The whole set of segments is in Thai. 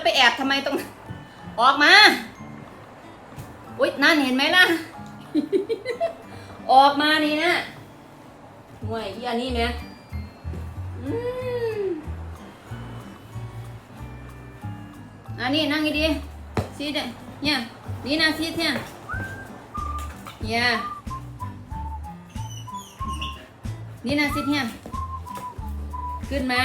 แล้วไปแอบทำไมตรง ออกมา อุ๊ย นั่นเห็นไหมล่ะ ออกมานี่นะห่วยที่อันนี้ไหมอันนี้นั่งดีๆซีดเนี่ย นี่นะซีดเนี่ยเนี่ยนี่นะซีดเนี่ย ขึ้นมา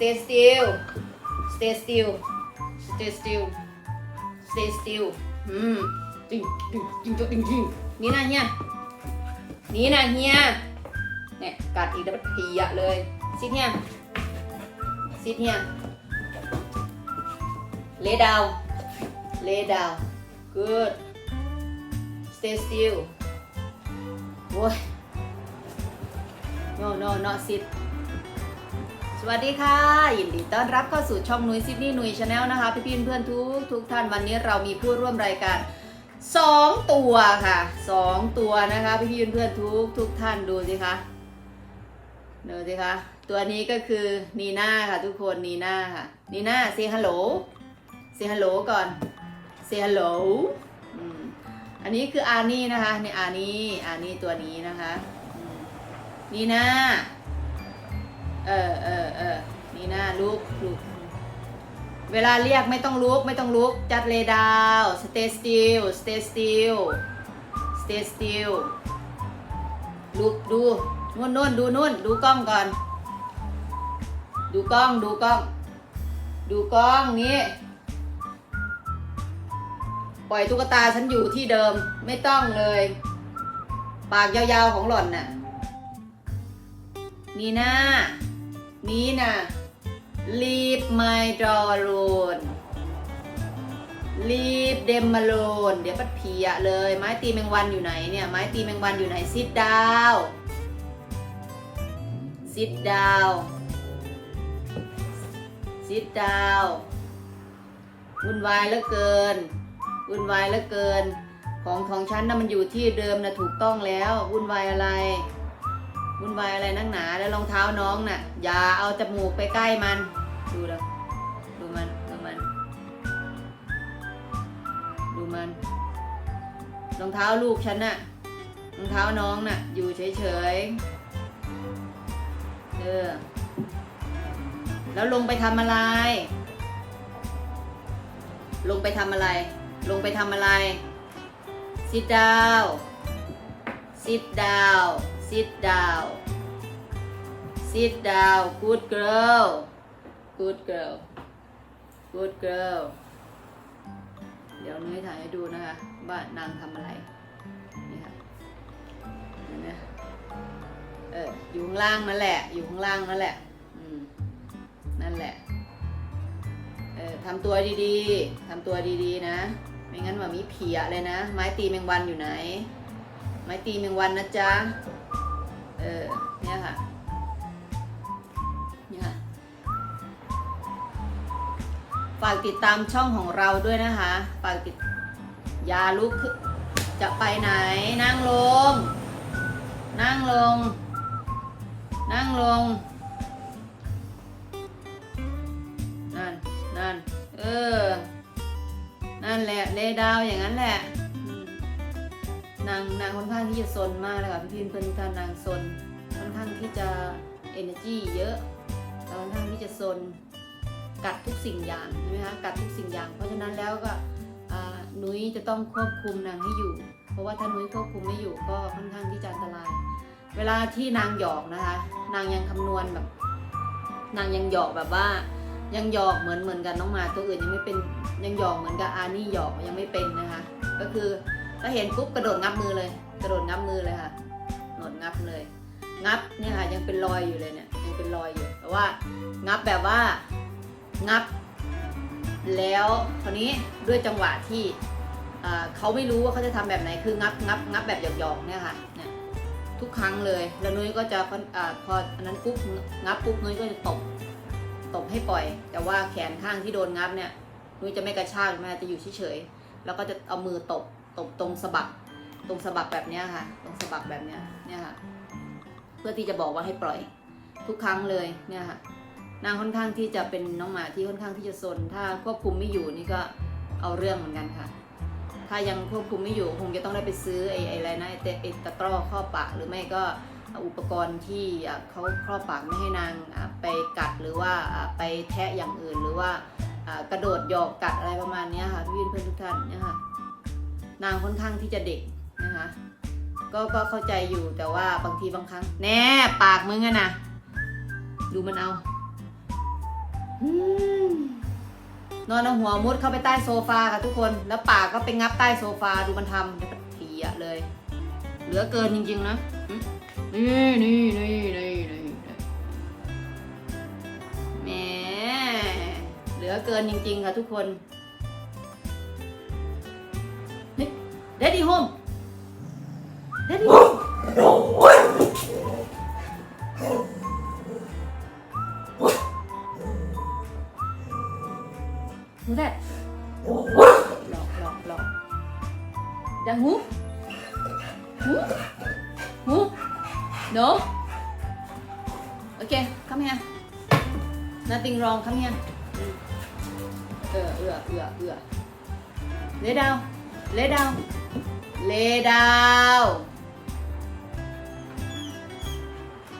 stay still stay still stay still stay still อืมจริงจริงจริงจริงจริงนี่นะเฮียนี่นะเฮียเนี่ยกัดอีกแล้วมันเพียเลยซิดเฮียซิดเฮีย lay down lay down good stay still โว้ย no no not sit สวัสดีค่ะ ยินดีต้อนรับเข้าสู่ช่องนุ้ยซิดนี่นุ้ยชาแนลนะคะ พี่พี่เพื่อนทุกทุกท่านวันนี้เรามีผู้ร่วมรายการ 2 ตัวค่ะ 2 ตัวนะคะ พี่พี่เพื่อนทุกทุกท่านดูสิคะดูสิคะ ตัวนี้ก็คือนีน่าค่ะทุกคนนีน่าค่ะนีน่าเซฮัลโหลเซฮัลโหลก่อนเซฮัลโหลอันนี้คืออานี่นะคะในอานี่อานี่ตัวนี้นะคะนีน่า เออเออเออนี่นะลุกลุกเวลาเรียกไม่ต้องลุกไม่ต้องลุก จัดเลดาว stay still stay still stay still ลุกดูนู่นนู่นดูนู่นดูกล้องก่อน ดูกล้องดูกล้อง ดูกล้องนี้ ปล่อยตุ๊กตาฉันอยู่ที่เดิมไม่ต้องเลย ปากยาวๆของหล่อนน่ะนี่นะ นี่นะ leave my door alone leave them alone เดี๋ยวปัดเพียเลย ไม้ตีแมงวันอยู่ไหนเนี่ย ไม้ตีแมงวันอยู่ไหน sit down sit down sit down วุ่นวายเหลือเกิน วุ่นวายเหลือเกิน ของของฉันน่ะมันอยู่ที่เดิมนะถูกต้องแล้ว วุ่นวายอะไร วุ่นวายอะไรนักหนา แล้วรองเท้าน้องน่ะ อย่าเอาจมูกไปใกล้มัน ดูแล้วดูมัน ดูมัน ดูมัน รองเท้าลูกฉันน่ะ รองเท้าน้องน่ะ อยู่เฉยๆ เออ แล้วลงไปทำอะไร ลงไปทำอะไร ลงไปทำอะไร sit down sit down sit down sit down good girl good girl good girl เดี๋ยวนุ้ยถ่ายให้ดูนะคะว่านางทำอะไร นี่ค่ะเห็นไหมเอออยู่ข้างล่างนั่นแหละ อยู่ข้างล่างนั่นแหละอืมนั่นแหละ เออทำตัวดีๆทำตัวดีๆนะ ไม่งั้นว่ามีเพียเลยนะ ไม้ตีแมงวันอยู่ไหน ไม้ตีแมงวันนะจ๊ะ เออ เนี่ยค่ะ เนี่ยค่ะ ฝากติดตามช่องของเราด้วยนะคะ ฝากติดอยาลุกจะไปไหน นั่งลง นั่งลง นั่งลง นั่น นั่น เออ นั่นแหละ เลดาวอย่างนั้นแหละ นางนางค่อนข้างที่จะซนมากเลยค่ะพี่พิมเพื่นท่านนางซนค่อนข้างที่จะ energy เยอะแล้วค่อนข้างที่จะซนกัดทุกสิ่งอย่างใช่ไหมคะกัดทุกสิ่งอย่าง เพราะฉะนั้นแล้วก็นุ้ยจะต้องควบคุมนางให้อยู่ เพราะว่าถ้านุ้ยควบคุมไม่อยู่ก็ค่อนข้างที่จะอันตราย เวลาที่นางหยอกนะคะ นางยังคำนวณแบบ นางยังหยอกแบบว่า ยังหยอกเหมือนเหมือนกันน้องมาตัวอื่นยังไม่เป็นยังหยอกเหมือนกับอานี่หยอกยังไม่เป็นนะคะ ก็คือ ถ้าเห็นปุ๊บกระโดดงับมือเลย กระโดดงับมือเลยค่ะกระโดดงับเลย งับเนี่ยค่ะยังเป็นรอยอยู่เลยเนี่ยยังเป็นรอยอยู่ แต่ว่างับแบบว่างับ แล้วคราวนี้ด้วยจังหวะที่เขาไม่รู้ว่าเขาจะทำแบบไหนคืองับงับงับแบบหยอกๆเนี่ยค่ะเนี่ยทุกครั้งเลย แล้วนุ้ยก็จะพออพออันนั้นปุ๊บงับปุ๊บนุ้ยก็จะตบตบให้ปล่อย แต่ว่าแขนข้างที่โดนงับเนี่ยนุ้ยจะไม่กระชากแม่จะอยู่เฉยๆแล้วก็จะเอามือตบ บตรงสะบักตรงสะบักแบบนี้ค่ะ ตรงสะบักแบบนี้เนี่ยค่ะ เพื่อที่จะบอกว่าให้ปล่อยทุกครั้งเลยเนี่ยค่ะนางค่อนข้างที่จะเป็นน้องหมาที่ค่อนข้างที่จะซนถ้าควบคุมไม่อยู่นี่ก็เอาเรื่องเหมือนกันค่ะ ถ้ายังควบคุมไม่อยู่คงจะต้องได้ไปซื้อไอ้อะไรนะไอ้เตไอ้ตะกร้อครอบปากหรือไม่ก็อุปกรณ์ที่เขาครอบปากไม่ให้นางไปกัดหรือว่าไปแทะอย่างอื่นหรือว่ากระโดดหยอกกัดอะไรประมาณนี้ค่ะพี่วินเพื่อนทุกท่านเนี่ยค่ะ นางค่อนข้างที่จะเด็กนะคะก็ก็เข้าใจอยู่แต่ว่าบางทีบางครั้ง แน่ปากมึงอะนะดูมันเอาอืมนอนเอาหัวมุดเข้าไปใต้โซฟาค่ะทุกคน แล้วปากก็ไปงับใต้โซฟาดูมันทำเดี๋ยวก็เถียเลย เหลือเกินจริง ๆ นะหึนี่นี่นี่นี่นี่แหมเหลือเกินจริง ๆ ค่ะทุกคน เดดดี้โฮม Daddy. Who's that? หลอกหลอกหลอกดังหูหูหู no okay come here nothing wrong come here เออเอือเอือเอือ lay down lay down Lay down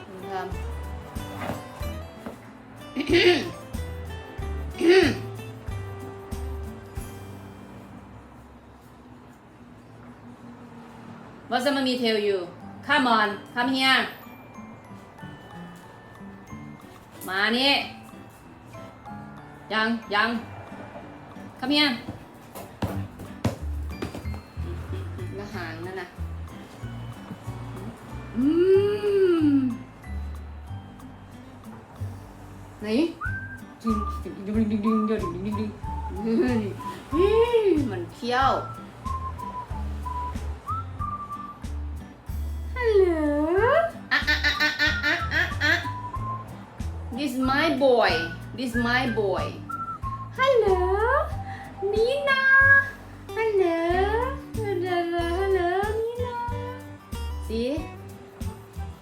คุณทำ What's the mommy tell you Come on come here มานี่ ยัง ยัง Come here Mmm. Này. This my boy. This my boy. Hello. Nina.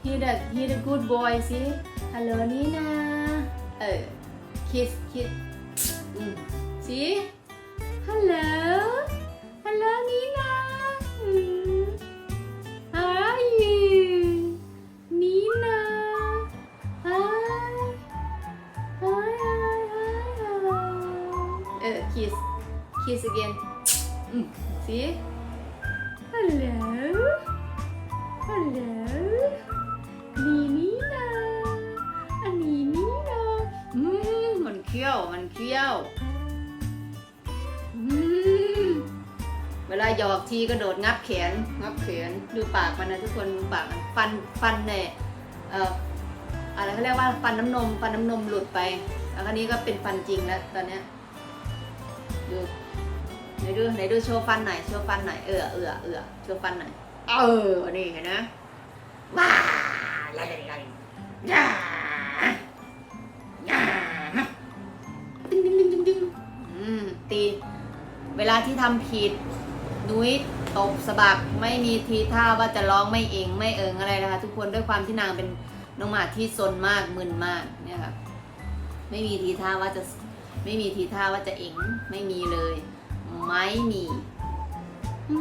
he the he the good boy see ฮัลโหลนี่นาเออ kiss kiss อืม see ฮัลโหลฮัลโหลนี่นาอืม how are you นี่นา hi hi hi hi hi เออ kiss kiss again อืม see hello hello นี่นี่นะอันนี้นี่นะอืมมันเคี้ยวมันเคี้ยวอืมเวลาหยอกทีก็โดดงับแขนงับแขนดูปากมันนะทุกคนดูปากมันฟันฟันเนี่ยเอ่ออะไรเขาเรียกว่าฟันน้ำนมฟันน้ำนมหลุดไปแล้วคราวนี้ก็เป็นฟันจริงแล้วตอนเนี้ยดูไหนดูไหนดูโชว์ฟันหน่อยโชว์ฟันหน่อยเออเออเออโชว์ฟันหน่อยเออนี่เห็นนะว้า ลาลาลาย่าย่าดึงดึงดึงดึงดึงอืมตี เวลาที่ทำผิด นุ้ยตบสะบักไม่มีทีท่าว่าจะร้องไม่เองไม่เอิงอะไรนะคะ ทุกคนด้วยความที่นางเป็นน้องหมาที่ซนมากมึนมากเนี่ยค่ะไม่มีทีท่าว่าจะไม่มีทีท่าว่าจะเองไม่มีเลย ไม่มีอื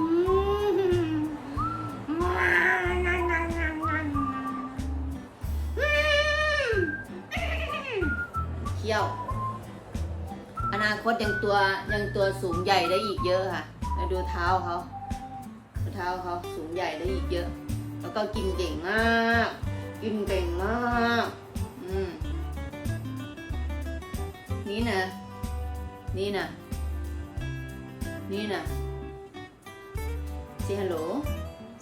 อนาคตยังตัวยังตัวสูงใหญ่ได้อีกเยอะค่ะแล้วดูเท้าเขาดูเท้าเขาสูงใหญ่ได้อีกเยอะ แล้วก็กินเก่งมาก กินเก่งมากอืมนี่นะ นี่นะ นี่นะ say hello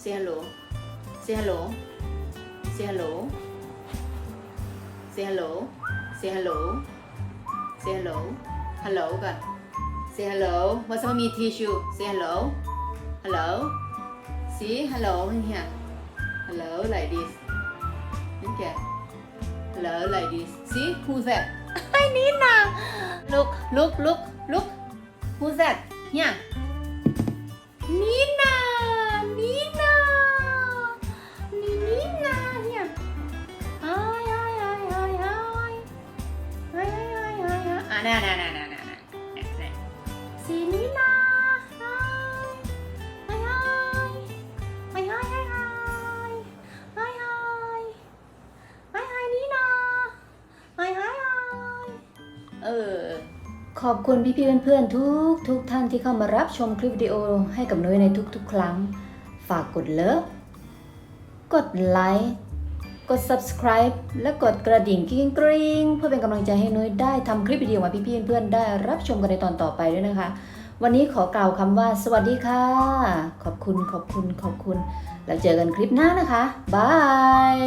say hello say hello say hello say hello say hello say hello hello ก่อน say hello what's up me tissue say hello hello see hello here hello like this okay hello like this see who's that I need now look look look look who's that here Nina Hi hi อะน่ะน่ะน่ะน่ะน่ะน่ะน่ะ See Nina hi hi hi hi hi hi hi hi hi hi hi Nina hi hi hi เออขอบคุณพี่พี่ๆเพื่อนๆทุกทุกท่านที่เข้ามารับชมคลิปวิดีโอให้กับนุ้ยในทุกๆ ครั้ง ฝากกดเลิฟกดไลค์ กด subscribe และกดกระดิ่งกริ๊งกริ๊งเพื่อเป็นกำลังใจให้นุ้ยได้ทำคลิปวิดีโอมาพี่ๆเพื่อนๆได้รับชมกันในตอนต่อไปด้วยนะคะ วันนี้ขอกล่าวคำว่า สวัสดีค่ะ ขอบคุณขอบคุณขอบคุณ แล้วเจอกันคลิปหน้านะคะบาย